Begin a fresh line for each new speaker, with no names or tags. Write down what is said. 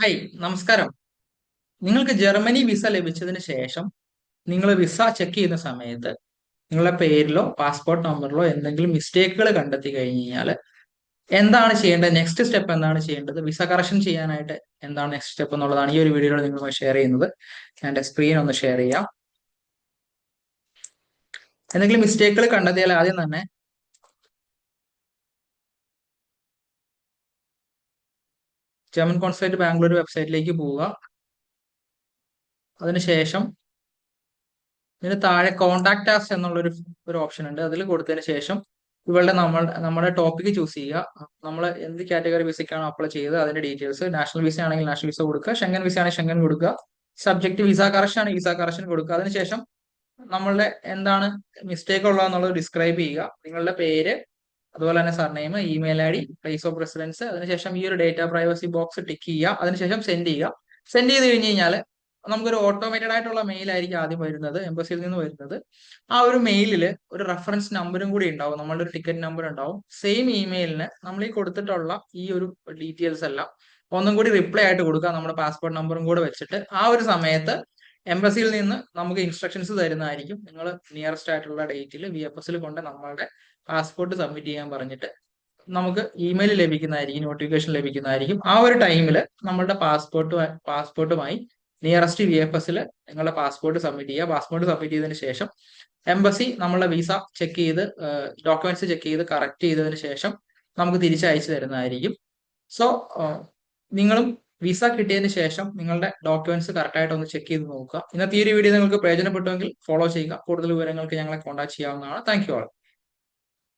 Hi നമസ്കാരം. നിങ്ങൾക്ക് Germany visa ലഭിച്ചതിന് ശേഷം നിങ്ങൾ വിസ ചെക്ക് ചെയ്യുന്ന സമയത്ത് നിങ്ങളുടെ പേരിലോ പാസ്പോർട്ട് നമ്പറിലോ എന്തെങ്കിലും മിസ്റ്റേക്കുകൾ കണ്ടെത്തി കഴിഞ്ഞ് കഴിഞ്ഞാൽ എന്താണ് ചെയ്യേണ്ടത്? നെക്സ്റ്റ് സ്റ്റെപ്പ് എന്താണ് ചെയ്യേണ്ടത്? വിസ കറക്ഷൻ ചെയ്യാനായിട്ട് എന്താണ് നെക്സ്റ്റ് സ്റ്റെപ്പ് എന്നുള്ളതാണ് ഈ ഒരു വീഡിയോയിൽ നിങ്ങളുമായി ഷെയർ ചെയ്യുന്നത്. എന്റെ സ്ക്രീൻ ഒന്ന് ഷെയർ ചെയ്യാം. എന്തെങ്കിലും മിസ്റ്റേക്കുകൾ കണ്ടെത്തിയാൽ ആദ്യം തന്നെ ജർമ്മൻ കോൺസുലേറ്റ് ബാംഗ്ലൂർ വെബ്സൈറ്റിലേക്ക് പോവുക. അതിനുശേഷം ഇതിന് താഴെ കോണ്ടാക്ട് ആസ് എന്നുള്ളൊരു ഒരു ഓപ്ഷൻ ഉണ്ട്. അതിൽ കൊടുത്തതിന് ശേഷം ഇവളുടെ നമ്മൾ നമ്മുടെ ടോപ്പിക് ചൂസ് ചെയ്യുക. നമ്മൾ എന്ത് കാറ്റഗറി വിസയ്ക്കാണോ അപ്ലൈ ചെയ്തത് അതിന്റെ ഡീറ്റെയിൽസ് നാഷണൽ വിസ ആണെങ്കിൽ നാഷണൽ വിസ കൊടുക്കുക. ഷെങ്കൻ വിസ ആണെങ്കിൽ ഷെങ്കൻ കൊടുക്കുക. സബ്ജക്ട് വിസ കറക്ഷൻ ആണെങ്കിൽ വിസ കറക്ഷൻ കൊടുക്കുക. അതിനുശേഷം നമ്മളുടെ എന്താണ് മിസ്റ്റേക്ക് ഉള്ളതെന്നുള്ളത് ഡിസ്ക്രൈബ് ചെയ്യുക. നിങ്ങളുടെ പേര് അതുപോലെ തന്നെ surname email I D place of residence അതിനുശേഷം ഈ ഒരു ഡേറ്റ പ്രൈവസി ബോക്സ് ടിക്ക് ചെയ്യുക. അതിനുശേഷം സെൻഡ് ചെയ്യുക. സെൻഡ് ചെയ്ത് കഴിഞ്ഞ് കഴിഞ്ഞാൽ നമുക്കൊരു ഓട്ടോമേറ്റഡ് ആയിട്ടുള്ള മെയിൽ ആയിരിക്കും ആദ്യം വരുന്നത് എംബസിയിൽ നിന്ന് വരുന്നത്. ആ ഒരു മെയിലിൽ ഒരു റെഫറൻസ് നമ്പറും കൂടി ഉണ്ടാവും. നമ്മളുടെ ഒരു ടിക്കറ്റ് നമ്പർ ഉണ്ടാവും. സെയിം ഇമെയിലിന് നമ്മൾ ഈ കൊടുത്തിട്ടുള്ള ഈ ഒരു ഡീറ്റെയിൽസ് എല്ലാം ഒന്നും കൂടി റിപ്ലൈ ആയിട്ട് കൊടുക്കുക. നമ്മുടെ പാസ്പോർട്ട് നമ്പറും കൂടെ വെച്ചിട്ട് ആ ഒരു സമയത്ത് എംബസിയിൽ നിന്ന് നമുക്ക് ഇൻസ്ട്രക്ഷൻസ് തരുന്നതായിരിക്കും. നിങ്ങൾ നിയറസ്റ്റ് ആയിട്ടുള്ള ഡേറ്റിൽ വി എഫ് എസിൽ കൊണ്ട് നമ്മളുടെ പാസ്പോർട്ട് സബ്മിറ്റ് ചെയ്യാൻ പറഞ്ഞിട്ട് നമുക്ക് ഇമെയിൽ ലഭിക്കുന്നതായിരിക്കും നോട്ടിഫിക്കേഷൻ ലഭിക്കുന്നതായിരിക്കും. ആ ഒരു ടൈമിൽ നമ്മളുടെ പാസ്പോർട്ട് പാസ്പോർട്ടുമായി നിയറസ്റ്റ് വി എഫ് എസിൽ നിങ്ങളുടെ പാസ്പോർട്ട് സബ്മിറ്റ് ചെയ്യുക. പാസ്പോർട്ട് സബ്മിറ്റ് ചെയ്തതിന് ശേഷം എംബസി നമ്മളുടെ വിസ ചെക്ക് ചെയ്ത് ഡോക്യുമെന്റ്സ് ചെക്ക് ചെയ്ത് കറക്റ്റ് ചെയ്തതിന് ശേഷം നമുക്ക് തിരിച്ചയച്ചു തരുന്നതായിരിക്കും. സോ നിങ്ങളും വിസ കിട്ടിയതിന് ശേഷം നിങ്ങളുടെ ഡോക്യുമെന്റ്സ് കറക്റ്റായിട്ട് ഒന്ന് ചെക്ക് ചെയ്ത് നോക്കുക. ഇന്നത്തെ ഈ ഒരു വീഡിയോ നിങ്ങൾക്ക് പ്രയോജനപ്പെട്ടുവെങ്കിൽ ഫോളോ ചെയ്യുക. കൂടുതൽ വിവരങ്ങൾക്ക് ഞങ്ങളെ കോൺടാക്ട് ചെയ്യാവുന്നതാണ്. Thank you all